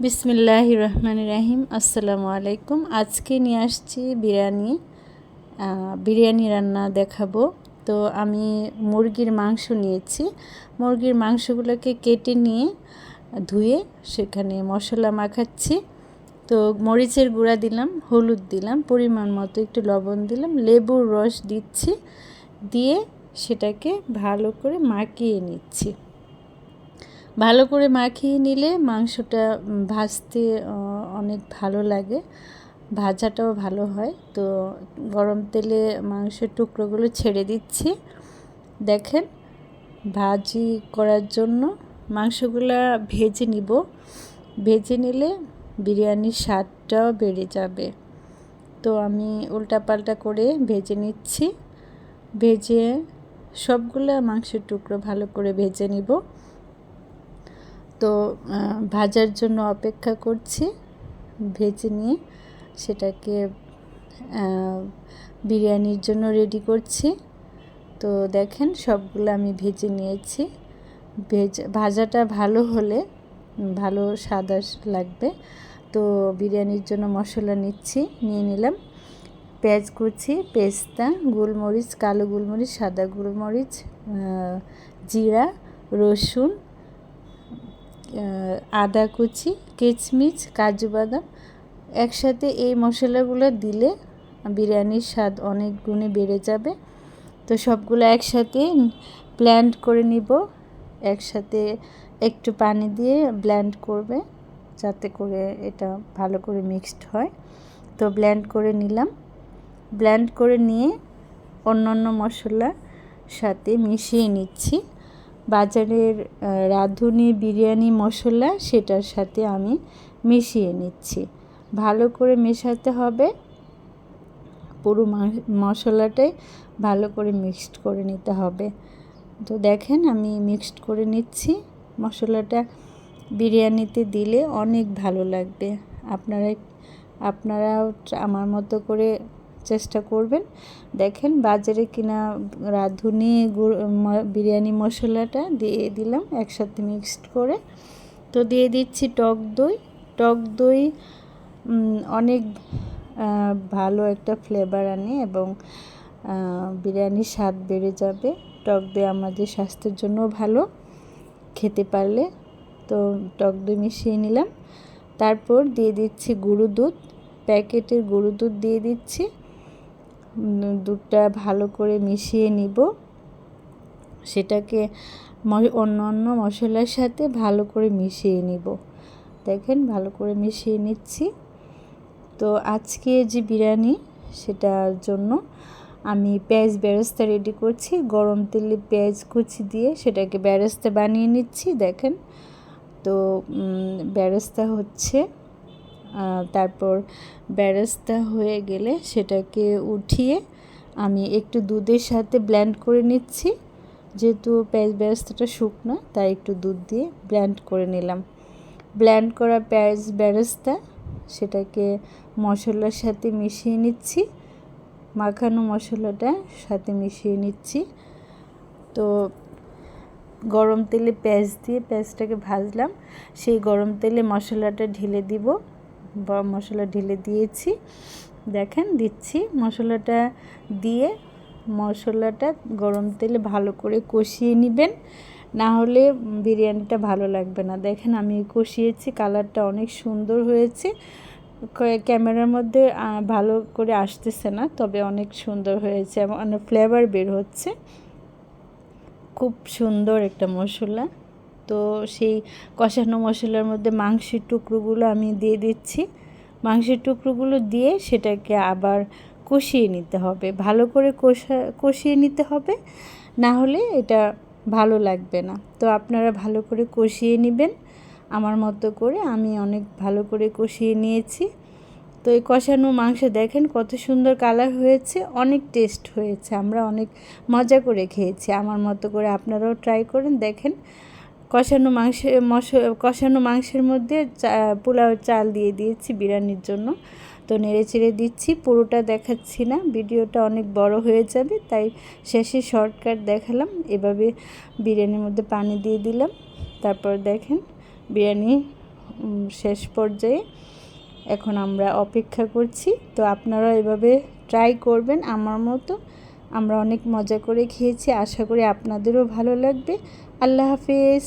বিসমিল্লাহ রহমান রাহিম। আসসালামু আলাইকুম। আজকে নিয়ে আসছি বিরিয়ানি বিরিয়ানি রান্না দেখাবো। তো আমি মুরগির মাংস নিয়েছি। মুরগির মাংসগুলোকে কেটে নিয়ে ধুয়ে সেখানে মশলা মাখাচ্ছি। তো মরিচের গুঁড়া দিলাম, হলুদ দিলাম, পরিমাণ মতো একটু লবণ দিলাম, লেবুর রস দিচ্ছি, দিয়ে সেটাকে ভালো করে মাখিয়ে নিচ্ছি। ভালো করে মাখিয়ে নিলে মাংসটা ভাজতে অনেক ভালো লাগে। ভাজাটাও ভালো হয়। তো গরম তেলে মাংসের টুকরোগুলো ছেড়ে দিচ্ছি। দেখেন, ভাজি করার জন্য মাংসগুলো ভেজে নিব। ভেজে নিলে বিরিয়ানির স্বাদটাও বেড়ে যাবে। তো আমি উল্টাপাল্টা করে ভেজে নিচ্ছি। ভেজে সবগুলো মাংসের টুকরো ভালো করে ভেজে নিব। তো ভাজার জন্য অপেক্ষা করছি ভেজে নিয়ে। সেটাকে বিরিয়ানির জন্য রেডি করছি। তো দেখেন সবগুলো আমি ভেজে নিয়েছি। ভেজ, ভাজাটা ভালো হলে ভালো সাদা লাগবে। তো বিরিয়ানির জন্য মশলা নিচ্ছি, নিয়ে নিলাম। পেঁয়াজ কুচি, পেস্তা, গোলমরিচ, কালো গোলমরিচ, সাদা গোলমরিচ জিরা, রসুন আদা কুচি, কিচমিচ, কাজু বাদাম। একসাথে এই মশলাগুলো দিলে বিরিয়ানির স্বাদ অনেক গুণে বেড়ে যাবে। তো সবগুলো একসাথে ব্ল্যান্ড করে নিব। একসাথে একটু পানি দিয়ে ব্ল্যান্ড করবে, যাতে করে এটা ভালো করে মিক্সড হয়। তো ব্ল্যান্ড করে নিলাম। ব্ল্যান্ড করে নিয়ে অন্য অন্য মশলা সাথে মিশিয়ে নিচ্ছি। বাজারের রাঁধুনি, বিরিয়ানি, মশলা সেটার সাথে আমি মিশিয়ে নিচ্ছি। ভালো করে মেশাতে হবে। পুরো মশলাটাই ভালো করে মিক্সড করে নিতে হবে। তো দেখেন আমি মিক্সড করে নিচ্ছি। মশলাটা বিরিয়ানিতে দিলে অনেক ভালো লাগবে। আপনারা আপনারাও আমার মতো করে চেষ্টা করবেন। দেখেন বাজারে কিনা রাঁধুনি বিরিয়ানি, মশলাটা দিয়ে দিলাম একসাথে মিক্সড করে। তো দিয়ে দিচ্ছি টক দই। টক দই অনেক ভালো একটা ফ্লেভার আনে এবং বিরিয়ানির স্বাদ বেড়ে যাবে। টক দই আমাদের স্বাস্থ্যের জন্য ভালো, খেতে পারলে। তো টক দই মিশিয়ে নিলাম। তারপর দিয়ে দিচ্ছি গুঁড়ো দুধ। প্যাকেটের গুঁড়ো দুধ দিয়ে দিচ্ছি। দুধটা ভালো করে মিশিয়ে নিব। সেটাকে অন্য অন্য মশলার সাথে ভালো করে মিশিয়ে নিব। দেখেন, ভালো করে মিশিয়ে নিচ্ছি। তো আজকে যে বিরিয়ানি, সেটার জন্য আমি পেঁয়াজ বেরেস্তা রেডি করছি। গরম তেলে পেঁয়াজ কুচি দিয়ে সেটাকে বেরেস্তা বানিয়ে নিচ্ছি। দেখেন, তো বেরেস্তা হচ্ছে তারপর বেরেস্তা হয়ে গেলে সেটাকে উঠিয়ে আমি একটু দুধের সাথে ব্ল্যান্ড করে নিচ্ছি। যেহেতু পেঁয়াজ বেরেস্তাটা শুকনো, তাই একটু দুধ দিয়ে ব্ল্যান্ড করে নিলাম। ব্ল্যান্ড করা পেঁয়াজ বেরেস্তা সেটাকে মশলার সাথে মিশিয়ে নিচ্ছি। মাখানো মশলাটা সাথে মিশিয়ে নিচ্ছি। তো গরম তেলে পেঁয়াজ দিয়ে পেঁয়াজটাকে ভাজলাম। সেই গরম তেলে মশলাটা ঢেলে দিব। বা মশলা ঢেলে দিয়েছি। দেখেন, দিচ্ছি মশলাটা দিয়ে মশলাটা গরম তেলে ভালো করে কষিয়ে নেবেন। না হলে বিরিয়ানিটা ভালো লাগবে না। দেখেন, আমি কষিয়েছি, কালারটা অনেক সুন্দর হয়েছে। ক্যামেরার মধ্যে ভালো করে আসতেছে না, তবে অনেক সুন্দর হয়েছে অনেক ফ্লেভার বের হচ্ছে। খুব সুন্দর একটা মশলা। তো সেই কষানো মশলার মধ্যে মাংসের টুকরোগুলো আমি দিয়ে দিচ্ছি। মাংসের টুকরোগুলো দিয়ে সেটাকে আবার কষিয়ে নিতে হবে। ভালো করে কষা, কষিয়ে নিতে হবে। না হলে এটা ভালো লাগবে না। তো আপনারা ভালো করে কষিয়ে নেবেন। আমার মতো করে আমি অনেক ভালো করে কষিয়ে নিয়েছি। তো এই কষানো মাংস দেখেন কত সুন্দর কালার হয়েছে, অনেক টেস্ট হয়েছে। আমরা অনেক মজা করে খেয়েছি। আমার মতো করে আপনারাও ট্রাই করেন। দেখেন কষানো মাংসে মশ কষানো মাংসের মধ্যে চা, পোলাও চাল দিয়ে দিয়েছি বিরিয়ানির জন্য। তো নেড়ে চেড়ে দিচ্ছি, পুরোটা দেখাচ্ছি না, ভিডিওটা অনেক বড় হয়ে যাবে, তাই শেষে শর্টকাট দেখালাম, এভাবে বিরিয়ানির মধ্যে পানি দিয়ে দিলাম। তারপর দেখেন, বিরিয়ানি শেষ পর্যায়ে এখন আমরা অপেক্ষা করছি। তো আপনারা এভাবে ট্রাই করবেন আমার মতো। আমরা অনেক মজা করে খেয়েছি, আশা করি আপনাদেরও ভালো লাগবে। আল্লাহ হাফিজ